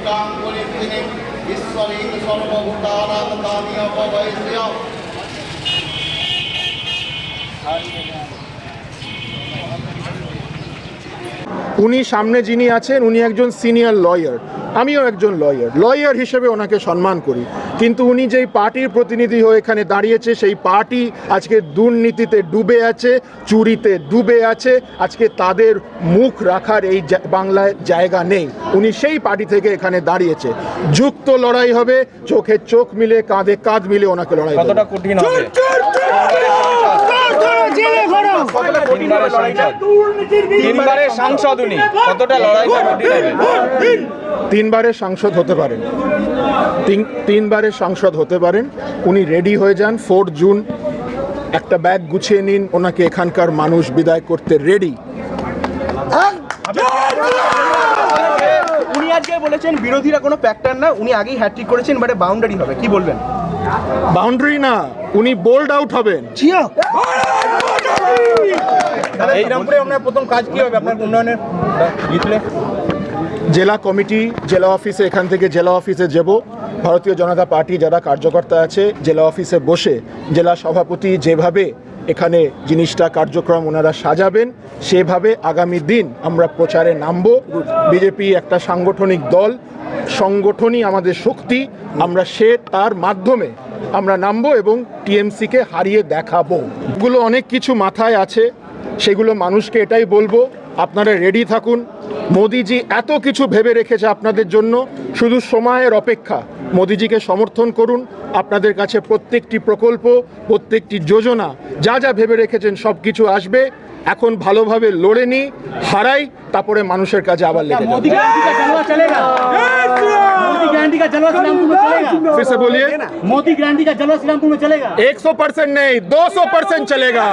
অষ্টাং করে তিনি ঈশ্বরে সর্বভূতানাং তানি অপবয়স্য উনি সামনে যিনি আছেন, উনি একজন সিনিয়র লয়ার। আমিও একজন লয়ার লয়ার হিসেবে ওনাকে সম্মান করি। কিন্তু উনি যেই পার্টির প্রতিনিধি হয়ে এখানে দাঁড়িয়েছে সেই পার্টি আজকে দুর্নীতিতে ডুবে আছে চুরিতে ডুবে আছে। আজকে তাদের মুখ রাখার এই বাংলায় জায়গা নেই। উনি সেই পার্টি থেকে এখানে দাঁড়িয়েছে। যুক্ত লড়াই হবে চোখে চোখ মিলে কাঁধে কাঁধ মিলে ওনাকে লড়াই কতটা কঠিন হবে? তিনবারের সাংসদ উনি। কতটা লড়াইটা তিনবারের সাংসদ হতে পারেন তিন তিনবারের সাংসদ হতে পারেন উনি রেডি হয়ে যান। ফোর জুন একটা ব্যাগ গুছিয়ে নিন। ওনাকে এখানকার মানুষ বিদায় করতে রেডি। উনি আজকে বলেছেন বিরোধীরা কোনো ফ্যাক্টর না। উনি আগেই হ্যাট্রিক করেছেন এবারে বাউন্ডারি হবে। কি বলবেন? বাউন্ডারি না। উনি বোল্ড আউট হবেন। এই রামপুরে আপনার প্রথম কাজ কি হবে? আপনার উন্নয়নের? জিতলে? জেলা কমিটি জেলা অফিসে এখান থেকে জেলা অফিসে যাব। ভারতীয় জনতা পার্টি যারা কার্যকর্তা আছে জেলা অফিসে বসে জেলা সভাপতি যেভাবে এখানে জিনিসটা কার্যক্রম ওনারা সাজাবেন সেভাবে আগামী দিন আমরা প্রচারে নামব। বিজেপি একটা সাংগঠনিক দল সংগঠনই আমাদের শক্তি। আমরা সে তার মাধ্যমে আমরা নামবো এবং টিএমসিকে হারিয়ে দেখাবো। গুলো অনেক কিছু মাথায় আছে, সেগুলো মানুষকে এটাই বলব, আপনারা রেডি থাকুন। মোদিজি এত কিছু ভেবে রেখেছে আপনাদের জন্য শুধু সময়ের অপেক্ষা মোদিজিকে সমর্থন করুন আপনাদের কাছে প্রত্যেকটি প্রকল্প প্রত্যেকটি যোজনা যা যা ভেবে রেখেছেন সব কিছু আসবে এখন ভালোভাবে লড়ে নিই হারাই তারপরে মানুষের কাছে আবার লেগে যাবে मोदी गारंटी का जलवा चलेगा मोदी गारंटी का जलवा श्रीरामपुर में चलेगा फिर से बोलिए मोदी गारंटी का जलवा श्रीरामपुर में चलेगा एक सौ परसेंट नहीं दो सौ परसेंट चलेगा